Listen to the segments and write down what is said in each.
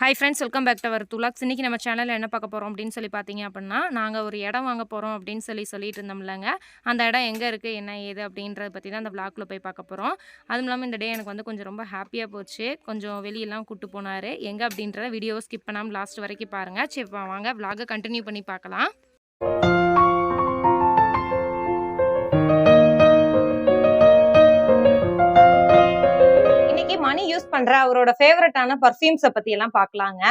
Hi friends welcome back to our துலாக்ஸ் இன்றைக்கி நம்ம சேனலில் என்ன பார்க்க போகிறோம் அப்படின்னு சொல்லி பார்த்தீங்க அப்படின்னா நாங்கள் ஒரு இடம் வாங்க போகிறோம் அப்படின்னு சொல்லி சொல்லிட்டு இருந்தோம்லங்க. அந்த இடம் எங்கே இருக்குது என்ன ஏது அப்படின்றத பற்றி தான் அந்த vlogல போய் பார்க்க போகிறோம் அதுவும் இல்லாமல் இந்த டே எனக்கு வந்து கொஞ்சம் ரொம்ப ஹாப்பியாக போச்சு. கொஞ்சம் வெளியெல்லாம் கூட்டு போனார். எங்கே அப்படின்றத வீடியோவை ஸ்கிப் பண்ணாமல் லாஸ்ட் வரைக்கும் பாருங்கள் சரி வாங்க. vlog-அ கண்டினியூ பண்ணி பார்க்கலாம். மணி யூஸ் பண்ற அவரோட ஃபேவரட்டான பர்ஃப்யூம்ஸ பத்தி எல்லாம் பார்க்கலாங்க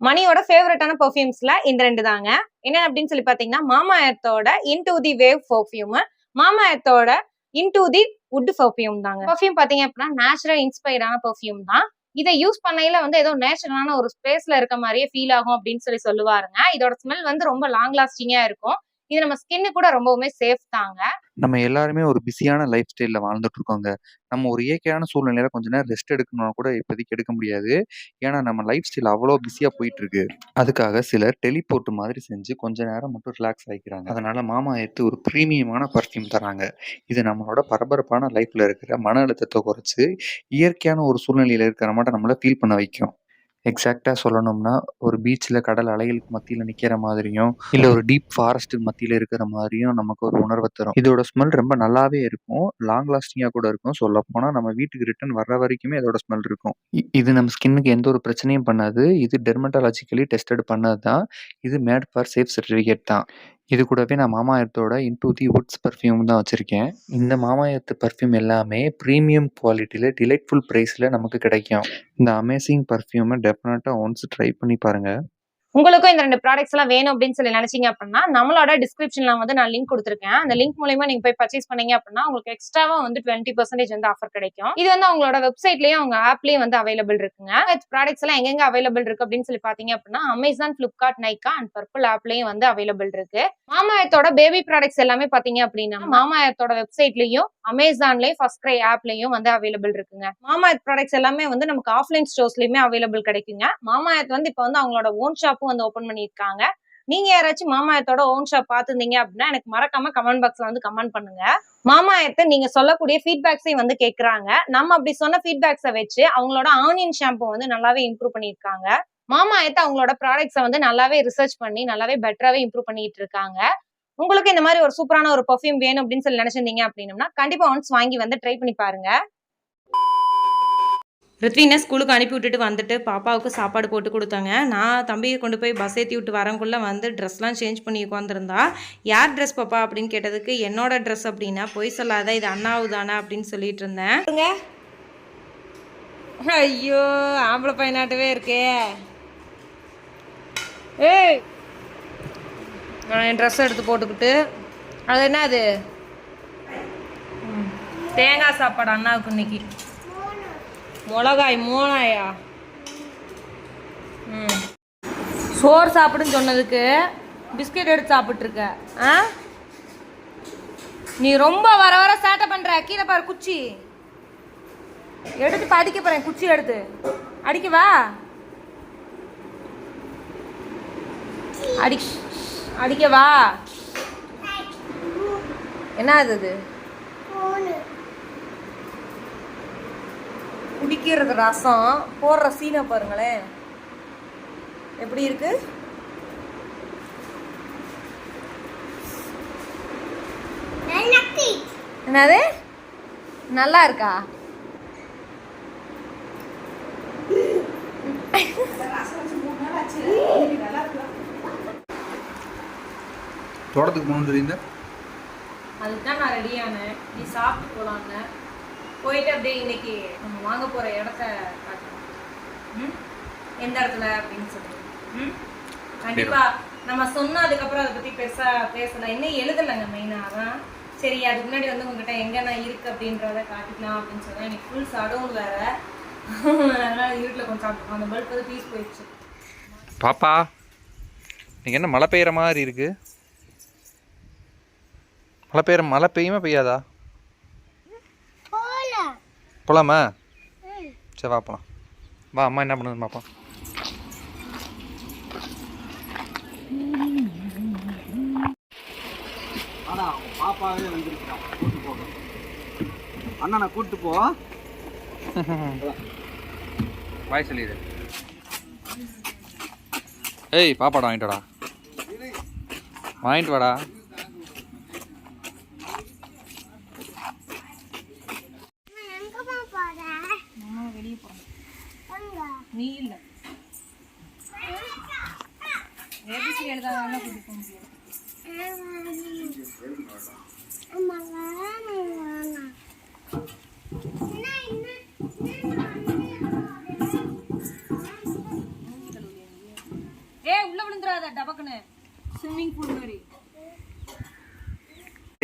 மணியோட ஃபேவரட்டான பர்ஃப்யூம்ஸ்ல இந்த ரெண்டு தாங்க. என்ன அப்படின்னு சொல்லி பாத்தீங்கன்னா மாமா எர்த்தோட இன்டு தி வேவ் பர்ஃப்யூம் மாமா எர்த்தோட இன்டு தி வுட் பர்ஃப்யூம் தாங்க. பர்ஃப்யூம் பாத்தீங்க அப்படின்னா நேச்சுரல் இன்ஸ்பயர்டான பர்ஃப்யூம் தான். இதை யூஸ் பண்ணையில வந்து ஏதோ நேச்சுரலான ஒரு ஸ்பேஸ்ல இருக்க மாதிரியே ஃபீல் ஆகும் அப்படின்னு சொல்லி சொல்லுவாருங்க. இதோட ஸ்மெல் வந்து ரொம்ப லாங் லாஸ்டிங்கா இருக்கும். இது நம்ம ஸ்கின்னு கூட ரொம்பவுமே சேஃப் தாங்க நம்ம எல்லாருமே ஒரு பிஸியான லைஃப் ஸ்டைலில் வாழ்ந்துட்டு இருக்கோங்க. நம்ம ஒரு இயற்கையான சூழ்நிலையில கொஞ்ச நேரம் ரெஸ்ட் எடுக்கணும்னா கூட இப்போதைக்கு எடுக்க முடியாது. ஏன்னா நம்ம லைஃப் ஸ்டைல் அவ்வளோ பிஸியா போயிட்டு இருக்கு. அதுக்காக சிலர் டெலிபோர்ட் மாதிரி செஞ்சு கொஞ்ச நேரம் மட்டும் ரிலாக்ஸ் ஆகிக்கிறாங்க அதனால மாமா எடுத்து ஒரு ப்ரீமியமான பர்ஃப்யூம் தராங்க. இது நம்மளோட பரபரப்பான லைஃப்ல இருக்கிற மன அழுத்தத்தை குறைச்சு இயற்கையான ஒரு சூழ்நிலையில இருக்கிற மாதிரி நம்மள ஃபீல் பண்ண வைக்கும். எக்ஸாக்ட்டா சொல்லணும்னா ஒரு பீச்ல கடல் அலைகளுக்கு மத்தியில நிக்கிற மாதிரியும், இல்ல ஒரு டீப் ஃபாரஸ்ட்டுக்கு மத்தியில இருக்கிற மாதிரியும் நமக்கு ஒரு உணர்வ தரும். இதோட ஸ்மெல் ரொம்ப நல்லாவே இருக்கும். லாங் லாஸ்டிங்கா கூட இருக்கும். சொல்லப்போனா நம்ம வீட்டுக்கு ரிட்டர்ன் வர்ற வரைக்குமே அதோட ஸ்மெல் இருக்கும். இது நம்ம ஸ்கின்னுக்கு எந்த ஒரு பிரச்சனையும் பண்ணாது. இது டெர்மடாலஜிக்கலி டெஸ்டட் பண்ணது தான். இது மேட் ஃபார் சேஃப் சர்டிஃபிகேட் தான். இது கூடவே நான் மாமா எர்த்தோட இன்டூ தி வுட்ஸ் பர்ஃப்யூம் தான் வச்சிருக்கேன். இந்த மாமா எர்த் பர்ஃப்யூம் எல்லாமே ப்ரீமியம் குவாலிட்டில டிலைட்ஃபுல் ப்ரைஸில் நமக்கு கிடைக்கும். இந்த அமேசிங் பர்ஃப்யூமை டெஃபினட்டாக ஒன்ஸ் ட்ரை பண்ணி பாருங்க. உங்களுக்கும் இந்த ரெண்டு ப்ராடக்ட்ஸ் எல்லாம் வேணும் அப்படின்னு சொல்லி நினைச்சீங்க அப்படின்னா நம்மளோட டிஸ்கிரிப்ஷன்ல வந்து நான் லிங்க் கொடுத்துருக்கேன். அந்த லிங்க் மூலயமா நீங்க போய் பர்ச்சேஸ் பண்ணீங்க அப்படின்னா உங்களுக்கு எக்ஸ்ட்ராவா வந்து டுவெண்ட்டி பர்சன்டேஜ் வந்து ஆஃபர் கிடைக்கும். இது வந்து அவங்களோட வெப்சைட்லயும் அவங்க ஆப்லயும் வந்து அவைலபிள் இருக்குங்க. ப்ராடக்ட்ஸ் எல்லாம் எங்கெங்க அவைலபிள் இருக்கு அப்படின்னு சொல்லி பாத்தீங்க அப்படின்னா Amazon Flipkart Nykaa and Purplle ஆப்லயும் வந்து அவைலபிள் இருக்கு. மாமாயத்தோட பேபி ப்ராடக்ட்ஸ் எல்லாமே பாத்தீங்க அப்படின்னா மாமாயத்தோட வெப்சைட்லயும் அமேசான்லயும் ஃபர்ஸ்ட் கிரை ஆப்லயும் வந்து அவைலபிள் இருக்குங்க. மாமாயத் ப்ராடக்ட்ஸ் எல்லாமே வந்து நமக்கு ஆஃப்லைன் ஸ்டோர்ஸ்லயுமே அவைலபிள் கிடைக்குங்க. மாமாயத் வந்து இப்போ வந்து அவங்களோட ஓன் ஷாப் ஷாப்பும் வந்து ஓபன் பண்ணியிருக்காங்க. நீங்க யாராச்சும் மாமாயத்தோட ஓன் ஷாப் பாத்துருந்தீங்க அப்படின்னா எனக்கு மறக்காம கமெண்ட் பாக்ஸ்ல வந்து கமெண்ட் பண்ணுங்க. மாமாயத்தை நீங்க சொல்லக்கூடிய ஃபீட்பேக்ஸையும் வந்து கேக்குறாங்க. நம்ம அப்படி சொன்ன ஃபீட்பேக்ஸை வச்சு அவங்களோட ஆனியன் ஷாம்பு வந்து நல்லாவே இம்ப்ரூவ் பண்ணியிருக்காங்க. மாமாயத்தை அவங்களோட ப்ராடக்ட்ஸை வந்து நல்லாவே ரிசர்ச் பண்ணி நல்லாவே பெட்டராவே இம்ப்ரூவ் பண்ணிட்டு இருக்காங்க. உங்களுக்கு இந்த மாதிரி ஒரு சூப்பரான ஒரு பர்ஃப்யூம் வேணும் அப்படின்னு சொல்லி நினைச்சிருந்தீங்க அப்படின்னா கண்டிப்பா ஒன்ஸ் வாங்கி வந்து ட்ரை பண்ணி பாருங்க. ரித்வினை ஸ்கூலுக்கு அனுப்பி விட்டுட்டு வந்துட்டு பாப்பாவுக்கு சாப்பாடு போட்டு கொடுத்தாங்க. நான் தம்பியை கொண்டு போய் பஸ் ஏற்றி விட்டு வரங்குள்ளே வந்து ட்ரெஸ்லாம் சேஞ்ச் பண்ணி உட்காந்துருந்தா யார் ட்ரெஸ் பாப்பா? அப்படின்னு கேட்டதுக்கு என்னோட ட்ரெஸ் அப்படின்னா பொய் சொல்லாத இது அண்ணாவுதானா? அப்படின்னு சொல்லிட்டு இருந்தேன். ஐயோ ஆம்பளை பையனாட்டவே இருக்கே. ஏய் நான் என் ட்ரெஸ் எடுத்து போட்டுக்கிட்டு அது என்ன அது தேங்காய் சாப்பாடு அண்ணாவுக்கு இன்னைக்கு. மிளகாய் மூணாயா? ம். சோறு சாப்பிடுன்னு சொன்னதுக்கு பிஸ்கெட் எடுத்து சாப்பிட்ருக்க ஆ? நீ ரொம்ப வர வர சேட்டை பண்ற. கீழே பாரு குச்சி. எடுத்து இப்ப அடிக்க போறேன் குச்சி எடுத்து. அடிக்கவா அடி அடிக்கவா என்ன அது? குடிக்கிறது ரசம் போடுற சீனை பாருங்களேன். எப்படி இருக்கு? என்னது? நல்லா இருக்கா? தோட்டத்துக்கு போகணும்னு சொல்லியிருந்தேன். அதுக்கு தான் நான் ரெடியானேன் நீ சாப்பிட்டு போலான்னு போயிட்டு அப்படியே இன்னைக்கு நம்ம வாங்க போற இடத்த பார்க்கணும் ம்? எந்த இடத்துல அப்படின்னு சொல்லுவோம் ம்? கண்டிப்பா நம்ம சொன்னோம் அதுக்கப்புறம் அதை பத்தி பெருசா பேசல இன்னும் எழுதலைங்க மெயினா அதான் சரி அதுக்கு முன்னாடி வந்து உங்ககிட்ட எங்க நான் இருக்கு அப்படின்றத காட்டிக்கலாம் அப்படின்னு சொன்னா எனக்கு ஃபுல் சடவுன் வேற. அதனால இருட்டில் கொஞ்சம் அந்த பல்ப் வந்து பீஸ் போயிடுச்சு. பாப்பா இன்னைக்கு என்ன மழை பெய்யற மாதிரி இருக்கு? மழை பெய்கிற மழை பெய்யுமா பெய்யாதா? போலாமா? சரி வா போலாம். வா அம்மா என்ன பண்ணுது பாப்பா ஆனா அவன் பாப்பாவே வந்திருக்கான் கூட்டு போக அண்ணனை கூட்டு போ. வாய் சொல்லிடு. ஏய் பாப்பாடா வாங்கிட்டு வாடா. வாங்கிட்டு வாடா நம்ம வெளியே போறோம் நீ இல்ல ஏபிசி எழுதாதான் போக முடியும் ஏ உள்ள விழுந்துறாத டபக்குன்னு ஸ்விம்மிங் பூல் மாதிரி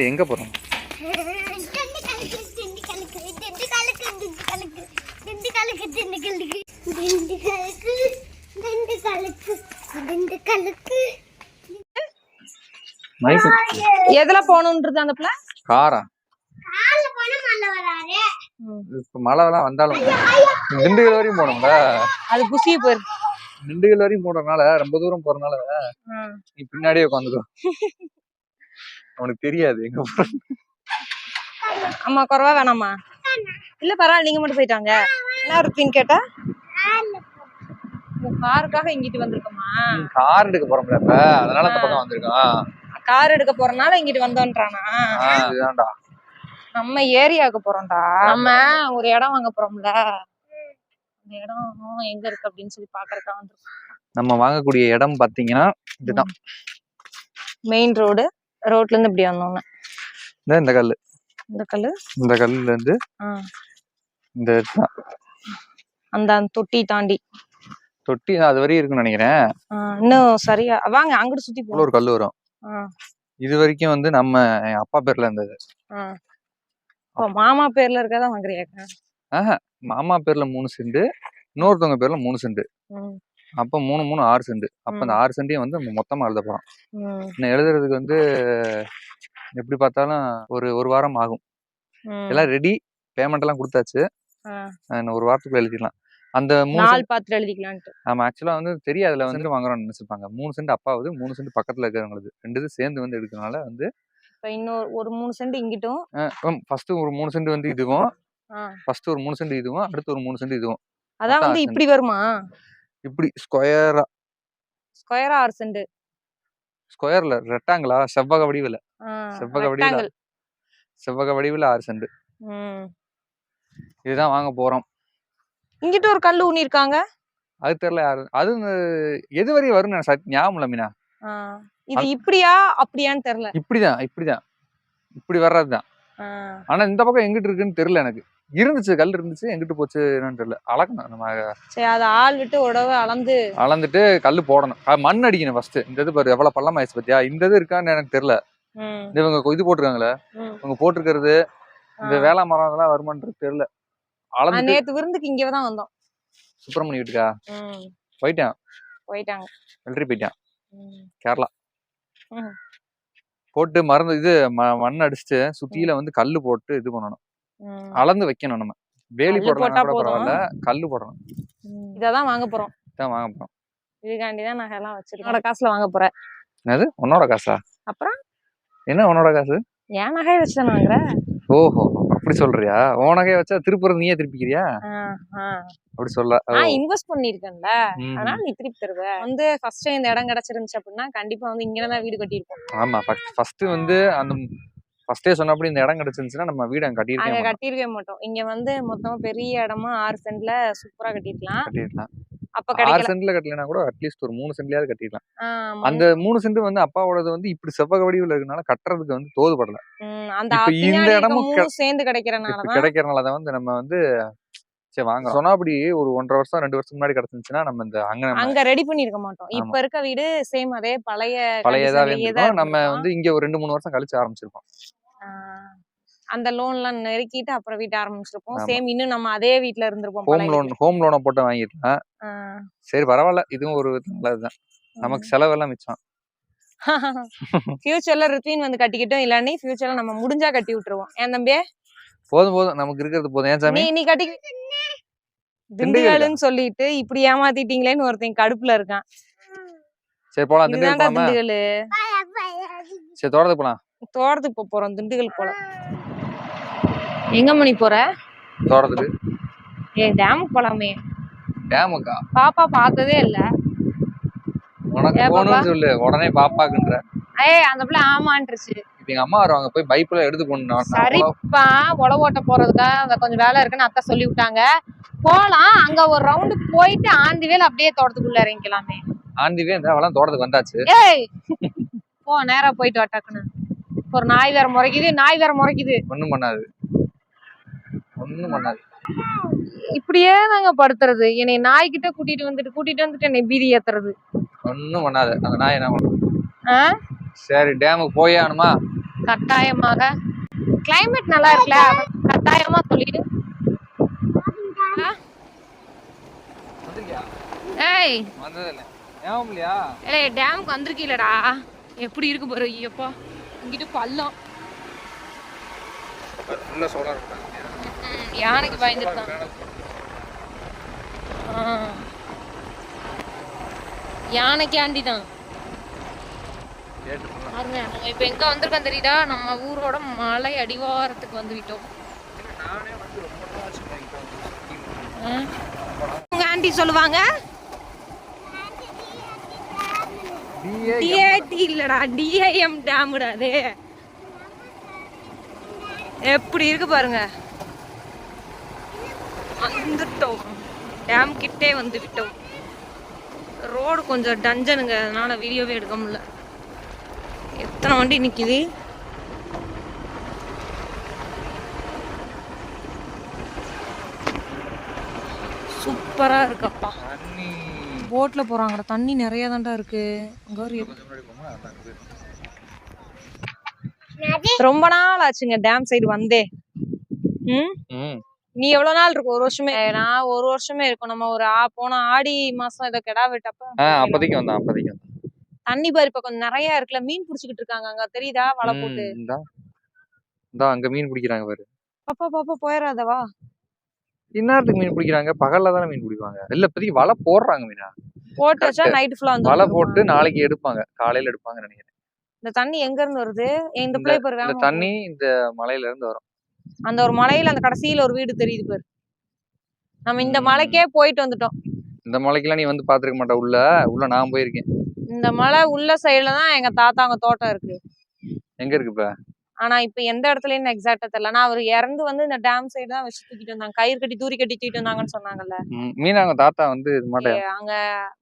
எங்க போறோம் மைக் எதுல போகணுன்றது அந்த பிள்ளை? காரா இப்ப மழைலாம் வந்தாலும் திண்டுக்கல் வரையும் போனோம்ல அது புசிய போயிரு. திண்டுக்கல் வரையும் போறதுனால ரொம்ப தூரம் போறதுனால நீ பின்னாடியே உட்காந்துக்கோ. அவனுக்கு தெரியாது எங்க போறோம் அம்மா குறவா வேணாமா. இல்ல பரவாயில்ல நீங்க மட்டும் போயிட்டாங்க என்ன இருப்பீன்னு கேட்டா? காருக்காக இங்கிட்டு வந்திருக்கோமா? கார் எடுக்க போறோம்ல இப்ப. அதனால அந்த பக்கம் வந்திருக்கான் கார் எடுக்க போறனால இங்கிட்டு வந்தோன்றானா? இதுதான்டா. நம்ம ஏரியாவுக்கு போறோம்டா. நம்ம ஒரு இடம் வாங்க போறோம்ல. அந்த இடம் எங்க இருக்கு அப்படின்னு சொல்லி பாக்குறதுக்காக வந்திருக்கோம். நம்ம வாங்கக்கூடிய இடம் பாத்தீங்கன்னா இதுதான். மெயின் ரோடு ரோட்ல இருந்து இப்படி வந்தோம்னா இந்த இந்த கல்லு. இந்த கல்லு? இந்த கல்லுல இருந்து இந்த இதுதான். அந்த தொட்டி தாண்டி. தொட்டி அது வரையும் இருக்குன்னு நினைக்கிறேன். இன்னும் சரியா வாங்க அங்கிட்டு சுத்தி போகலாம் ஒரு கல் வரும் இது வரைக்கும் வந்து நம்ம அப்பா பேர்ல இருந்தது. மாமா பேர்ல இருக்கதான் வாங்குறியாக்கா மாமா பேர்ல மூணு செண்டு இன்னொருத்தவங்க பேர்ல மூணு செண்டு. அப்ப மூணு மூணு ஆறு செண்டு. அப்ப அந்த. ஆறு செண்டையும் வந்து மொத்தமா எழுத போறோம். இன்னும் எழுதுறதுக்கு வந்து எப்படி பார்த்தாலும் ஒரு ஒரு வாரம் ஆகும். எல்லாம் ரெடி பேமெண்ட் எல்லாம் கொடுத்தாச்சு. ஒரு வாரத்துக்குள்ள எழுதிடலாம். அந்த மூணு பார்த்துட்டு எழுதிக்கலான்ட்டு. நம்ம ஆக்சுவலா வந்து தெரியாதுல வந்து வாங்குறோம்னு நினைச்சிருப்பாங்க. மூணு சென்ட் அப்பாவது மூணு சென்ட் பக்கத்துல இருக்கிறவங்களுக்கு. ரெண்டு சேர்ந்து வந்து எடுக்கிறனால வந்து இப்ப இன்னொரு ஒரு மூணு சென்ட் இங்கிட்டும். ஃபர்ஸ்ட் ஒரு மூணு சென்ட் வந்து இதுவும். ஃபர்ஸ்ட் ஒரு மூணு சென்ட் இதுவும். அடுத்து ஒரு மூணு சென்ட் இதுவும். அதான் வந்து இப்படி வருமா? இப்படி ஸ்கொயரா. ஸ்கொயரா ஆறு சென்ட்? ஸ்கொயர்ல ரெக்டாங்கிளா? செவ்வக வடிவில். செவ்வக வடிவில். செவ்வக வடிவில் ஆறு சென்ட். இதுதான் வாங்க போறோம். இங்கிட்ட ஒரு கல்லு ஊனிருக்காங்க அது தெரியல யாரு. அது எது வரையும் வரும்னு எனக்கு சத்- ஞாபகம் இல்லை மீனா. இது இப்படியா அப்படியான்னு தெரியல இப்படிதான் இப்படிதான். இப்படி வர்றதுதான். ஆனா இந்த பக்கம் எங்கிட்டு இருக்குன்னு தெரியல எனக்கு. இருந்துச்சு கல் இருந்துச்சு எங்கிட்டு போச்சு என்னன்னு தெரியல. அளக்கணும் நம்ம சரி அதை ஆள் விட்டு உடவை அளந்து. அளந்துட்டு கல் போடணும். மண் அடிக்கணும் ஃபர்ஸ்ட் இந்த இது பாரு எவ்வளவு பள்ளம் ஆயிடுச்சு பாத்தியா? இந்த இது இருக்கான்னு எனக்கு தெரியல. இவங்க இது போட்டிருக்காங்களே. இவங்க போட்டிருக்கிறது இந்த. வேளாண் மரம் அதெல்லாம் வருமானது தெரியல. ஆ, அளந்துட்டு நேத்து விருந்துக்கு இங்க தான் வந்தோம். சுப்பிரமணிய வீட்டுக்கா? ம், போயிட்டான். போயிட்டாங்க. வெள்ளரி போயிட்டான். ம், கேரளா. ம். போட்டு மருந்து இது ம- மண் அடிச்சுட்டு சுத்தியில வந்து கல்லு போட்டு இது பண்ணணும். ம், அளந்து வைக்கணும் நம்ம. வேலி போட்டா. பரவாயில்ல கல்லு போடணும். ம். இததான் வாங்க போறோம். இதான் வாங்க போறோம். இதுக்காண்டி தான் நகை எல்லாம் வச்சிருக்கேன். என்னோட காசுல வாங்க போறேன். என்னது? உன்னோட காசா? அப்புறம்? என்ன உன்னோட காசு? என் நகையை வச்சுதான் வாங்குறேன் ஓஹோ அப்படி சொல்றியா? உனக்கே வச்சா திருப்புறது நீயே திருப்பிக்கிறியா. அப்படி சொல்ல. நான் இன்வெஸ்ட் பண்ணிருக்கேன்ல. அதனால நீ திருப்பி தருவ. வந்து ஃபர்ஸ்ட் இந்த இடம் கிடைச்சிருந்துச்சு அப்படின்னா கண்டிப்பா வந்து இங்க தான் வீடு கட்டியிருப்போம். ஆமா ஃபர்ஸ்ட் வந்து அந்த ஃபர்ஸ்டே சொன்னபடி இந்த இடம் கிடைச்சிருந்துச்சுன்னா நம்ம வீடு அங்க அங்க கட்டியிருக்கேன் கட்டியிருக்கவே மாட்டோம். இங்க வந்து மொத்தமா பெரிய இடமா ஆறு சென்ட்ல சூப்பரா கட்டிருக்கலாம் கட்டிடலாம் அப்ப ஆறு சென்ட்ல கட்டலைன்னா கூட அட்லீஸ்ட் ஒரு மூணு சென்ட்லயாவது கட்டிடலாம். அந்த மூணு சென்ட் வந்து அப்பாவோடது வந்து இப்படி செவ்வக வடிவில் இருக்கனால கட்டுறதுக்கு வந்து தோதுபடல இந்த இடமும் சேர்ந்து கிடைக்கிறனால இப்ப தான். கிடைக்கிறனால தான் வந்து நம்ம வந்து சரி வாங்க சொன்னாபடி ஒரு ஒன்றரை வருஷம் ரெண்டு வருஷம் முன்னாடி கிடைச்சிருந்துச்சுன்னா நம்ம இந்த அங்க அங்க ரெடி பண்ணிருக்க மாட்டோம். இப்ப இருக்க வீடு சேம் அதே பழைய இருந்திருக்கோம். நம்ம. வந்து இங்க ஒரு ரெண்டு மூணு வருஷம் கழிச்சு ஆரம்பிச்சிருக்கோம். அந்த லோன் எல்லாம் நெருக்கிட்டு அப்புறம் வீட்ட ஆரம்பிச்சிருப்போம். சேம் இன்னும் நம்ம அதே வீட்ல இருந்திருப்போம் ஹோம் லோன் ஹோம் லோனை போட்டு வீட்ல. சரி பரவாயில்ல. இதுவும் ஒரு நல்லதுதான். நமக்கு செலவெல்லாம் மிச்சம். ஃபியூச்சர்ல ரித்வின் வந்து கட்டிக்கிட்டோம். இல்லாட்டி ஃபியூச்சர்ல நம்ம முடிஞ்சா கட்டி விட்டுருவோம். ஏன் தம்பி போதும் போதும். நமக்கு இருக்கிறது போதும். ஏன் சாமி? நீ கட்டி திண்டுக்கல்னு சொல்லிட்டு இப்படி ஏமாத்திட்டீங்களேன்னு ஒருத்தன் கடுப்புல இருக்கான். சரி போலாம். திண்டுக்கல் போலாமா சரி தோட்டத்துக்கு போலாம். தோட்டத்துக்கு போறோம். திண்டுக்கல் போல. எங்க மணி போற? தோட்டத்துக்கு. ஏ டேமுக்கு போலாமே. டேமுக்கா பாப்பா பார்த்ததே இல்ல. உனக்கு? போகணும்னு சொல்லு. உடனே பாப்பாக்குன்ற. ஏய் அந்த பிள்ளை ஆமான்றுச்சு. இப்ப எங்க அம்மா வருவாங்க. போய் பைப்ல எடுத்து கொண்டு சரிப்பா. உழவு ஓட்ட போறதுக்காக அங்க கொஞ்சம் வேலை இருக்குன்னு அத்தை சொல்லி விட்டாங்க போலாம். அங்க ஒரு ரவுண்டு போயிட்டு ஆந்தி வேலை அப்படியே தோட்டத்துக்குள்ள இறங்கிக்கலாமே. ஆண்டிவே இந்த அவெல்லாம் தோட்டத்துக்கு வந்தாச்சு. ஏய்! போ நேரா போயிட்டு வா டக்குன்னு. ஒரு நாய் வேற முறைக்குது. நாய் வேற முறைக்குது. ஒண்ணும் பண்ணாது. ஒண்ணும் பண்ணாது இப்படியே தாங்க படுத்துறது. என்னை நாய்கிட்ட கூட்டிட்டு வந்துட்டு கூட்டிட்டு வந்துட்டு என்னை பீதி ஏத்துறது. ஒண்ணும் பண்ணாது. அந்த நாய் என்ன பண்ணும்? சரி டேமுக்கு போயே ஆகணுமா? கட்டாயமாக. கிளைமேட் நல்லா இருக்குல்ல கட்டாயமா சொல்லிடு. ஏய். ஏய் டேமுக்கு வந்திருக்கீலடா. எப்படி இருக்கு பாரு ஐயப்பா. இங்கிட்டு பள்ளம். ஃபுல்லா சோலார் ம், யானைக்கு பயந்துட்டான் யானைக்கு ஆண்டிதான் பாருங்க நம்ம இப்ப எங்க வந்திருக்கோம் தெரியுதா? நம்ம ஊரோட மலை அடிவாரத்துக்கு வந்துவிட்டோம். உங்க ஆண்டி சொல்லுவாங்க? டிஏடி இல்லடா டிஐஎம் டேமுடா அது. எப்படி இருக்கு பாருங்க. வந்துட்டோம். டேம் கிட்டே வந்து விட்டோம் ரோடு கொஞ்சம் டஞ்சனுங்க அதனால வீடியோவே எடுக்க முடியல. எத்தனை வண்டி நிக்குது? சூப்பரா இருக்குப்பா. தண்ணி. போட்ல போறாங்கடா. தண்ணி நிறைய தான்டா இருக்கு. இருக்கு. ரொம்ப நாள் ஆச்சுங்க டேம் சைடு வந்தே. ம்? ம். நீ எவ்வளவு நாள் இருக்கும் ஒரு வருஷமே. நான் ஒரு வருஷமே இருக்கும். நம்ம ஒரு ஆ போன ஆடி மாசம் இதை கெடா விட்டப்ப அப்போதைக்கு வந்தான் அப்போதைக்கு வந்தான். தண்ணி பாரு இப்ப கொஞ்சம் நிறைய இருக்குல்ல மீன் புடிச்சுக்கிட்டு இருக்காங்க அங்க. தெரியுதா? வலை போட்டு. இந்தா. அங்க மீன் பிடிக்கிறாங்க பாரு. பாப்பா பாப்பா போயிடாதவா இந்நேரத்துக்கு மீன் பிடிக்கிறாங்க. பகல்ல தானே மீன் பிடிப்பாங்க. இல்ல இப்போதைக்கு வலை போடுறாங்க மீனா. போட்டு வச்சா நைட் ஃபுல்லா வந்து வலை போட்டு நாளைக்கு எடுப்பாங்க. காலையில எடுப்பாங்க நினைக்கிறேன். இந்த தண்ணி எங்க இருந்து வருது இந்த பிள்ளை பாரு இந்த தண்ணி இந்த மலையில இருந்து வரும். அந்த ஒரு மலையில அந்த கடைசியில ஒரு வீடு தெரியுது பாரு. நம்ம இந்த. மலைக்கே போயிட்டு வந்துட்டோம். இந்த மலைக்கெல்லாம் நீ வந்து பாத்துருக்க மாட்ட உள்ள. உள்ள நான் போயிருக்கேன். இந்த மலை உள்ள சைடுல தான் எங்க தாத்தாங்க தோட்டம் இருக்கு. எங்க இருக்கு இப்ப? ஆனா இப்ப எந்த இடத்துலயும் எக்ஸாக்டா தெரியல. நான் அவர் இறந்து வந்து இந்த டேம் சைடு தான் வச்சு தூக்கிட்டு வந்தாங்க. கயிறு கட்டி தூரி கட்டி தூக்கிட்டு வந்தாங்கன்னு சொன்னாங்கல்ல. ம், மீனா அவங்க தாத்தா வந்து அங்க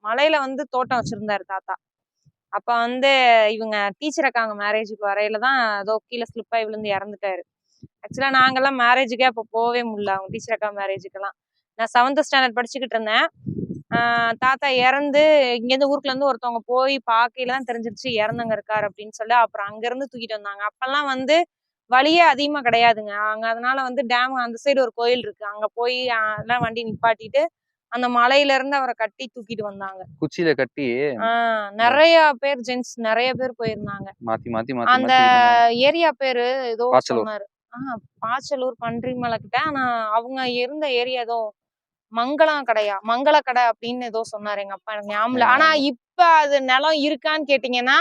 மலையில வந்து தோட்டம் வச்சிருந்தாரு தாத்தா. அப்ப வந்து இவங்க டீச்சர் அக்காங்க மேரேஜுக்கு வரையில தான் ஏதோ கீழே ஸ்லிப் ஆகி விழுந்து இறந்துட்டாரு. ஆக்சுவலா நாங்கெல்லாம் மேரேஜுக்கே அப்ப போகவே முடியல. அவங்க டீச்சர் அக்கா மேரேஜுக்கெல்லாம் நான் செவன்த் ஸ்டாண்டர்ட் படிச்சுக்கிட்டு இருந்தேன். தாத்தா இறந்து இங்கேருந்து ஊருக்குள்ள இருந்து ஒருத்தவங்க போய் பார்க்கையில தான் தெரிஞ்சிருச்சு இறந்தவங்க இருக்காரு அப்படின்னு சொல்லி. அப்புறம் அங்க இருந்து தூக்கிட்டு வந்தாங்க. அப்பெல்லாம் வந்து வழியே அதிகமா கிடையாதுங்க. அங்க அதனால வந்து டேம் அந்த சைடு ஒரு கோயில் இருக்கு. அங்க போய் ஆஹ் எல்லாம் வண்டி நிப்பாட்டிட்டு அந்த மலையில இருந்து அவரை கட்டி தூக்கிட்டு வந்தாங்க. குச்சியில கட்டி ஆஹ் நிறைய பேர் ஜென்ஸ் நிறைய பேர் போயிருந்தாங்க. மாத்தி மாத்தி அந்த ஏரியா பேரு ஏதோ. சொன்னாரு. ஆஹ் பாச்சலூர் பன்றிமலை கிட்ட ஆனா அவங்க இருந்த ஏரியா ஏதோ மங்களம் கடையா? மங்கள கடை அப்படின்னு ஏதோ சொன்னாரு எங்க அப்பா. எனக்கு ஞாபகம் இல்ல. ஆனா இப்ப அது நிலம் இருக்கான்னு கேட்டீங்கன்னா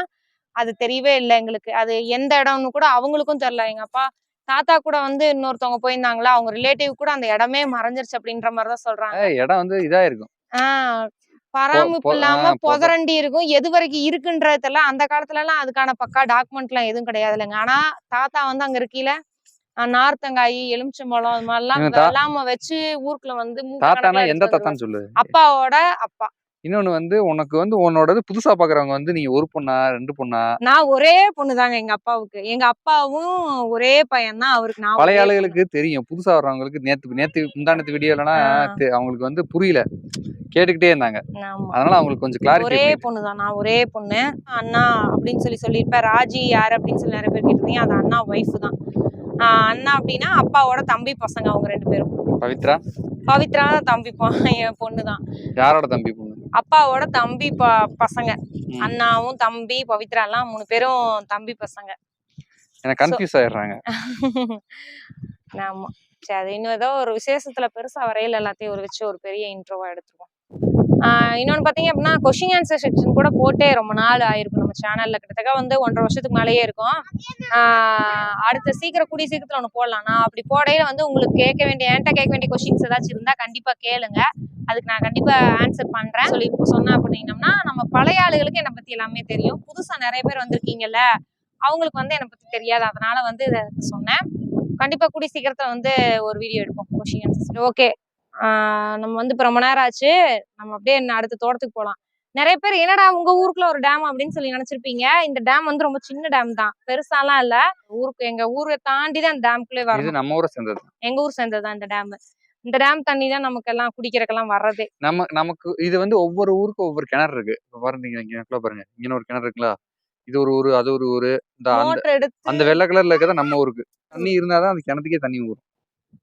அது தெரியவே இல்லை எங்களுக்கு. அது எந்த இடம்னு கூட அவங்களுக்கும் தெரியல. எங்க அப்பா தாத்தா கூட வந்து இன்னொருத்தவங்க போயிருந்தாங்களா? அவங்க ரிலேட்டிவ் கூட அந்த இடமே மறைஞ்சிருச்சு அப்படின்ற மாதிரிதான் சொல்றாங்க. ஏய், இடம் வந்து இதா இருக்கும். ஆஹ் பராமரிப்பு பொ- இல்லாம ஆஹ் பொத- புதரண்டி இருக்கும். எது வரைக்கும் இருக்குன்றது தெரியல அந்த காலத்துல எல்லாம் அதுக்கான பக்கா டாக்குமெண்ட் எல்லாம் எதுவும் கிடையாது இல்லைங்க ஆனா தாத்தா வந்து அங்க இருக்கையில நார்த்தங்காய் எலுமிச்சம்பழம் அது மாதிரிலாம் வெள்ளாம வச்சு ஊருக்குள்ள வந்து தாத்தானா எந்த தாத்தான்னு சொல்லு. அப்பாவோட அப்பா. இன்னொன்னு வந்து உனக்கு வந்து உன்னோடது புதுசா பாக்குறவங்க வந்து நீங்க ஒரு பொண்ணா ரெண்டு பொண்ணா? நான் ஒரே பொண்ணுதாங்க எங்க அப்பாவுக்கு. எங்க அப்பாவும் ஒரே பையன் தான் அவருக்கு நான் பழைய ஆளுகளுக்கு தெரியும். புதுசா வர்றவங்களுக்கு நேத்து நேத்து முந்தானத்து வீடியோலனா. அவங்களுக்கு வந்து புரியல. கேட்டுக்கிட்டே இருந்தாங்க. பொண்ணு. அதனால அவங்களுக்கு கொஞ்சம் கிளாரிட்டி ஒரே பொண்ணு தான் நான் ஒரே பொண்ணு. அண்ணா அப்படின்னு சொல்லி சொல்லியிருப்பேன். ராஜி யார் அப்படின்னு சொல்லி நிறைய பேர் கேட்டிருந்தீங்க. அது அண்ணா ஒய்ஃப் தான். அண்ணா அப்படின்னா அப்பாவோட தம்பி பசங்க அவங்க ரெண்டு பேரும். பவித்ரா? பவித்ரா தம்பி என் பொண்ணு தான். யாரோட தம்பி பொண்ணு? அப்பாவோட தம்பி ப பசங்க. அண்ணாவும் தம்பி பவித்ரா எல்லாம் மூணு பேரும் தம்பி பசங்க. எனக்கு கன்ஃபியூஸ் ஆயிடுறாங்க. ஆமா. சரி அது இன்னும் ஏதோ ஒரு விசேஷத்துல பெருசா வரையில எல்லாத்தையும் ஒரு வச்சு ஒரு பெரிய இன்ட்ரோவா எடுத்துருவோம் இன்னொன்று இன்னொன்னு அப்படின்னா கொஷின் ஆன்சர் செக்ஷன் கூட போட்டே ரொம்ப நாள் ஆயிருக்கும் நம்ம சேனலில் கிட்டத்தட்ட வந்து ஒன்றரை வருஷத்துக்கு மேலேயே இருக்கும். அடுத்த சீக்கிரம் கூடிய சீக்கிரத்தில் ஒன்று போடலாம். நான் அப்படி போடையில வந்து உங்களுக்கு கேட்க வேண்டிய என்கிட்ட கேட்க வேண்டிய கொஷின்ஸ் ஏதாச்சும் இருந்தால் கண்டிப்பாக கேளுங்க. அதுக்கு நான் கண்டிப்பாக ஆன்சர் பண்ணுறேன் சொல்லி இப்போ சொன்னேன் அப்படின்னம்னா நம்ம பழைய ஆளுகளுக்கு என்னை பற்றி எல்லாமே தெரியும். புதுசாக நிறைய பேர் வந்திருக்கீங்கல்ல அவங்களுக்கு வந்து என்னை பற்றி தெரியாது. அதனால் வந்து இதை சொன்னேன். கண்டிப்பாக கூடிய சீக்கிரத்தில் வந்து ஒரு வீடியோ எடுப்போம் கொஷின் ஆன்சர் ஓகே நம்ம வந்து இப்போ ரொம்ப நேரம் ஆச்சு. நம்ம அப்படியே அடுத்த தோட்டத்துக்கு போகலாம் நிறைய பேர் என்னடா உங்க ஊருக்குள்ள ஒரு டேம் அப்படின்னு சொல்லி நினைச்சிருப்பீங்க. இந்த டேம் வந்து ரொம்ப சின்ன டேம் தான். பெருசாலாம் இல்ல. ஊருக்கு எங்க ஊரை தாண்டி தான் அந்த டேம்குள்ளே இது வரணும். நம்ம ஊரை சேர்ந்தது. எங்க ஊர் சேர்ந்தது தான் இந்த டேம் இந்த டேம் தண்ணி தான் நமக்கு எல்லாம் குடிக்கிறதுக்கெல்லாம் வர்றதே. நம்ம நமக்கு இது வந்து ஒவ்வொரு ஊருக்கும் ஒவ்வொரு கிணறு இருக்கு. பாருங்க இங்க பாருங்க. இங்க ஒரு கிணறு இருக்குங்களா? இது ஒரு ஊரு அது ஒரு ஊரு. இந்த அந்த வெள்ளை கலர்ல இருக்கிறது நம்ம ஊருக்கு. தண்ணி இருந்தாதான் அந்த கிணத்துக்கே தண்ணி ஊறும்.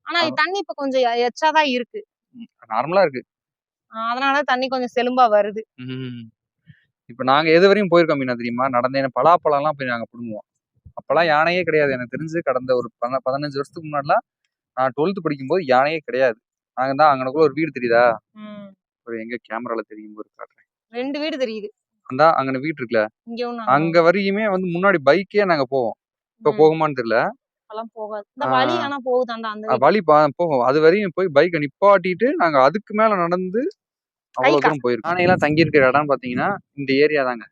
ஆனா தண்ணி இப்ப கொஞ்சம் எச்சாதான் இருக்கு. நார்மலா இருக்கு. அதனால தண்ணி கொஞ்சம் செலும்பா வருது. இப்ப நாங்க எது வரையும் போயிருக்கோம் மீனா தெரியுமா? நடந்த பலாப்பழம் எல்லாம் போய் நாங்க பிடுங்குவோம். அப்பெல்லாம் யானையே கிடையாது. எனக்கு தெரிஞ்சு கடந்த ஒரு பத- பதினஞ்சு வருஷத்துக்கு முன்னாடிலாம் நான் டுவெல்த் படிக்கும்போது யானையே கிடையாது. நாங்க தான் அங்கனக்குள்ள ஒரு வீடு தெரியுதா. ஒரு எங்க கேமரால தெரியும் போது காட்டுறேன். ரெண்டு வீடு தெரியுது. அந்த அங்கன வீடு இருக்குல்ல? அங்க வரையுமே வந்து முன்னாடி பைக்கே நாங்க போவோம். இப்ப. போகுமான்னு தெரியல அப்பெல்லாம் போகாது. இந்த. வழி ஆனா போகுது அந்த அந்த. வழி பா- போகும். அது வரையும் போய் பைக்கை நிப்பாட்டிட்டு நாங்க அதுக்கு மேல நடந்து அவ்வளவு. தூரம் போயிருக்கோம். யானையெல்லாம் தங்கி இருக்கிற இடம் பாத்தீங்கன்னா இந்த ஏரியா தாங்க.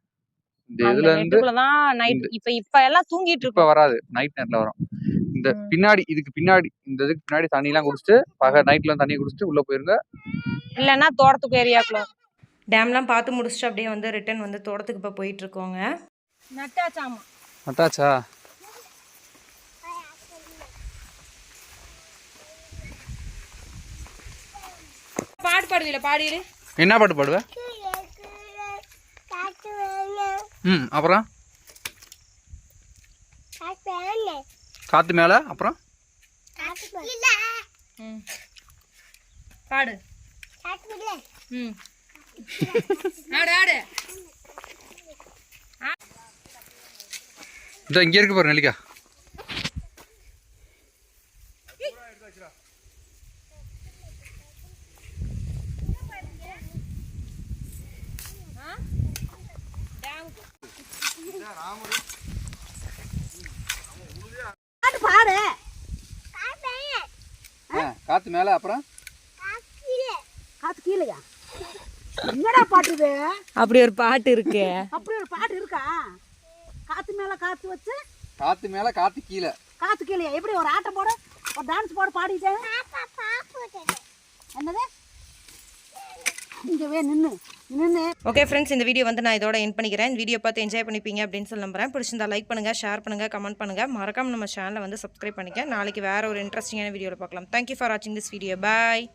இந்த இதுல இருந்து நெட்டுக்குள்ளதான் நைட் இப்ப இப்ப எல்லாம் தூங்கிட்டு இப்ப இருக்கும். வராது. நைட் நேரத்துல வரும். இந்த ம். பின்னாடி இதுக்கு பின்னாடி இந்த இதுக்கு பின்னாடி தண்ணி எல்லாம் குடிச்சிட்டு பக நைட்ல தண்ணி குடிச்சிட்டு உள்ள போயிருங்க. இல்லைன்னா தோட்டத்துக்கு ஏரியாக்குள்ள. டேம்லாம் பார்த்து முடிச்சுட்டு அப்படியே வந்து ரிட்டர்ன் வந்து தோட்டத்துக்கு இப்போ போயிட்டு இருக்கோங்க. நட்டாச்சாமா? நட்டாச்சா? பாட்டு பாடுவீல பாடிடு என்ன பாட்டு பாடுவ? ம் அப்புறம்? காத்து மேல அப்புறம்? பாடு. ம். ஆடு ஆடு. இந்த இங்க இருக்கு பாரு நெல்லிக்கா. காத்து மேல அப்புறம்? காத்து கீழையா? என்னடா பாட்டு இது? அப்படி ஒரு பாட்டு இருக்கு. அப்படி ஒரு பாட்டு இருக்கா? காத்து மேல காத்து வச்சு காத்து மேல காத்து கீழே. காத்து கீழையா? எப்படி ஒரு ஆட்டம் போட ஒரு டான்ஸ் போட பாடிட்டேன் என்னது? இங்க நின்று நின்று ஓகே ஃப்ரெண்ட்ஸ் இந்த வீடியோ வந்து நான் இதோட என் பண்ணிக்கிறேன். இந்த வீடியோ பார்த்து என்ஜாய் பண்ணிப்பீங்க அப்படின்னு சொல்லி நம்புறேன். பிடிச்சிருந்தா லைக் பண்ணுங்க ஷேர் பண்ணுங்க கமெண்ட் பண்ணுங்க. மறக்காம நம்ம சேனலை வந்து சப்ஸ்கிரைப் பண்ணிக்க. நாளைக்கு வேற ஒரு இன்ட்ரெஸ்டிங்கான வீடியோவில் பார்க்கலாம். தேங்க்யூ ஃபார் வாட்சிங் திஸ் வீடியோ பாய்